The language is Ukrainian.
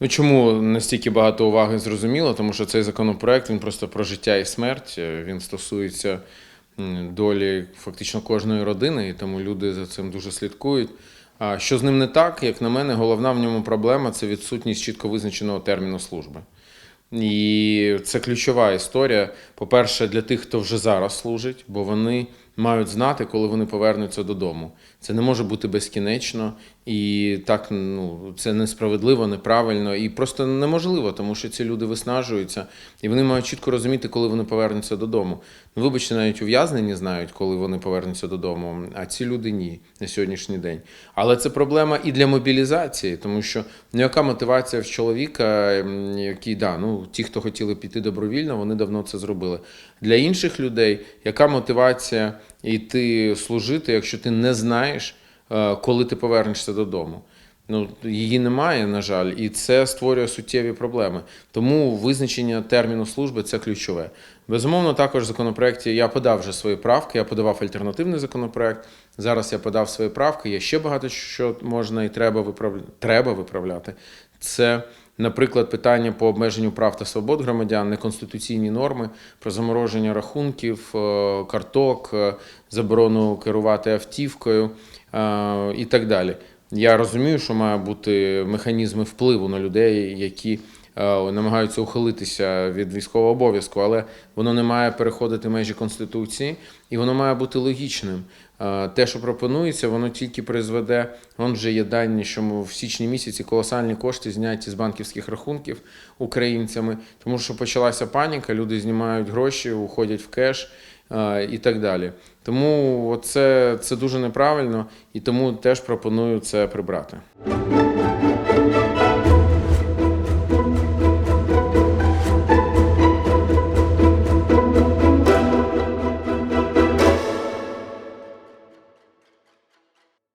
Ну чому настільки багато уваги зрозуміло? Тому що цей законопроект він просто про життя і смерть. е, Він стосується долі фактично кожної родини, і тому люди за цим дуже слідкують. А що з ним не так, як на мене, головна в ньому проблема це відсутність чітко визначеного терміну служби. І це ключова історія. По-перше, для тих, хто вже зараз служить, бо вони мають знати, коли вони повернуться додому. Це не може бути безкінечно, і так ну це несправедливо, неправильно і просто неможливо, тому що ці люди виснажуються, і вони мають чітко розуміти, коли вони повернуться додому. Ну, вибачте, навіть ув'язнені знають, коли вони повернуться додому, а ці люди ні на сьогоднішній день. Але це проблема і для мобілізації, тому що ну, яка мотивація в чоловіка, який да, ну ті, хто хотіли піти добровільно, вони давно це зробили. Для інших людей, яка мотивація йти служити, якщо ти не знаєш, е, коли ти повернешся додому? Ну, її немає, на жаль, і це створює суттєві проблеми. Тому визначення терміну служби це ключове. Безумовно, також в законопроекті я подав вже свої правки, я подавав альтернативний законопроект. Зараз я подав свої правки. Є ще багато що можна і треба виправляти. Треба виправляти. Це, наприклад, питання по обмеженню прав та свобод громадян, неконституційні норми про замороження рахунків, е, карток, е, заборону керувати автівкою е, і так далі. Я розумію, що має бути механізми впливу на людей, які е, намагаються ухилитися від військового обов'язку, але воно не має переходити межі конституції, і воно має бути логічним. Е, Те, що пропонується, воно тільки призведе. Вон вже є дані, що в січні місяці колосальні кошти зняті з банківських рахунків українцями, тому що почалася паніка, люди знімають гроші, уходять в кеш і так далі. Тому це, це дуже неправильно, і тому теж пропоную це прибрати.